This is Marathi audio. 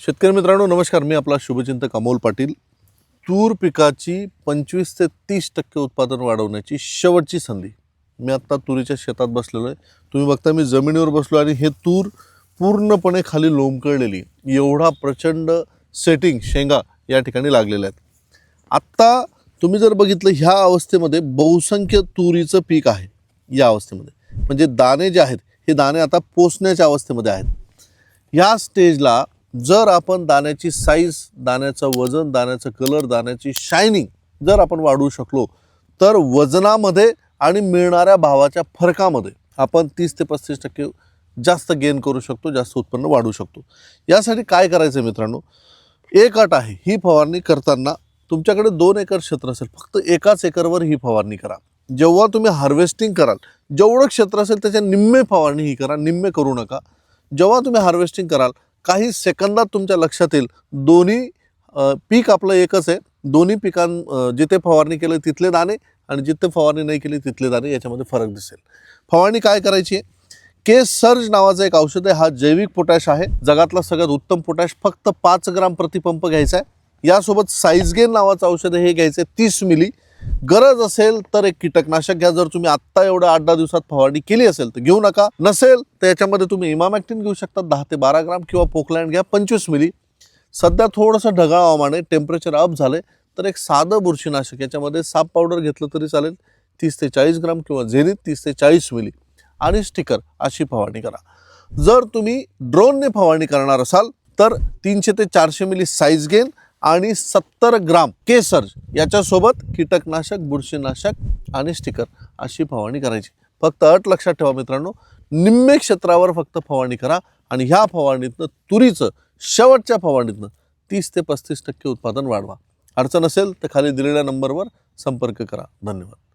शेतकरी मित्रांनो नमस्कार. मी आपला शुभचिंतक अमोल पाटील. तूर पिकाची पंचवीस ते तीस टक्के उत्पादन वाढवण्याची शेवटची संधी. मी आत्ता तुरीच्या शेतात बसलेलो आहे. तुम्ही बघता मी जमिनीवर बसलो आणि हे तूर पूर्णपणे खाली लोंबकळलेली एवढा प्रचंड सेटिंग शेंगा या ठिकाणी लागलेल्या आहेत. आत्ता तुम्ही जर बघितलं ह्या अवस्थेमध्ये बहुसंख्य तुरीचं पीक आहे या अवस्थेमध्ये. म्हणजे दाणे जे आहेत हे दाणे आता पोचण्याच्या अवस्थेमध्ये आहेत. ह्या स्टेजला जर आपण दाण्याची साईज दाण्याचं वजन दाण्याचं कलर दाण्याची शायनिंग जर आपण वाढवू शकलो तर वजनामध्ये आणि मिळणाऱ्या भावाच्या फरकामध्ये आपण तीस ते पस्तीस टक्के जास्त गेन करू शकतो जास्त उत्पन्न वाढवू शकतो. यासाठी काय करायचं आहे मित्रांनो? एक अट आहे ही फवारणी करताना तुमच्याकडे दोन एकर क्षेत्र असेल फक्त एकाच एकरवर ही फवारणी करा. जेव्हा तुम्ही हार्वेस्टिंग कराल जेवढं क्षेत्र असेल त्याच्या निम्मे फवारणी ही करा निम्मे करू नका. जेव्हा तुम्ही हार्वेस्टिंग कराल काही सेकंदात तुमच्या लक्षात येईल. दोन्ही पीक आपलं एकच आहे. दोन्ही पिकां जिथे फवारणी केलं तिथले दाणे आणि जिथे फवारणी नाही केली तिथले दाणे याच्यामध्ये फरक दिसेल. फवारणी काय करायची आहे? के सर्ज नावाचं एक औषध आहे. हा जैविक पोटॅश आहे. जगातला सगळ्यात उत्तम पोटॅश. फक्त पाच ग्राम प्रतिपंप घ्यायचा आहे. यासोबत साईजगेन नावाचं औषध हे घ्यायचं आहे तीस मिली. गरज असेल तर एक कीटकनाशक घ्या. जर तुम्ही आत्ता एवढं आठ दहा दिवसात फवारणी केली असेल तर घेऊ नका. नसेल तर याच्यामध्ये तुम्ही इमामॅक्टिन घेऊ शकता दहा ते बारा ग्राम किंवा पोकलँड घ्या पंचवीस मिली. सध्या थोडंसं ढगाळ हवामान आहे टेम्परेचर अप झालं तर एक साधं बुरशीनाशक याच्यामध्ये साप पावडर घेतलं तरी चालेल. तीस ते चाळीस ग्राम किंवा झेरीत तीस ते चाळीस मिली. आणि स्टिकर अशी फवारणी करा. जर तुम्ही ड्रोनने फवारणी करणार असाल तर तीनशे ते चारशे मिली साईज गेन आणि सत्तर ग्राम केसर याच्यासोबत कीटकनाशक बुरशीनाशक आणि स्टिकर अशी फवारणी करायची. फक्त अट लक्षात ठेवा मित्रांनो निम्मे क्षेत्रावर फक्त फवारणी करा आणि ह्या फवारणीतनं तुरीचं शेवटच्या फवारणीतनं तीस ते पस्तीस टक्के उत्पादन वाढवा. अडचण असेल तर खाली दिलेल्या नंबरवर संपर्क करा. धन्यवाद.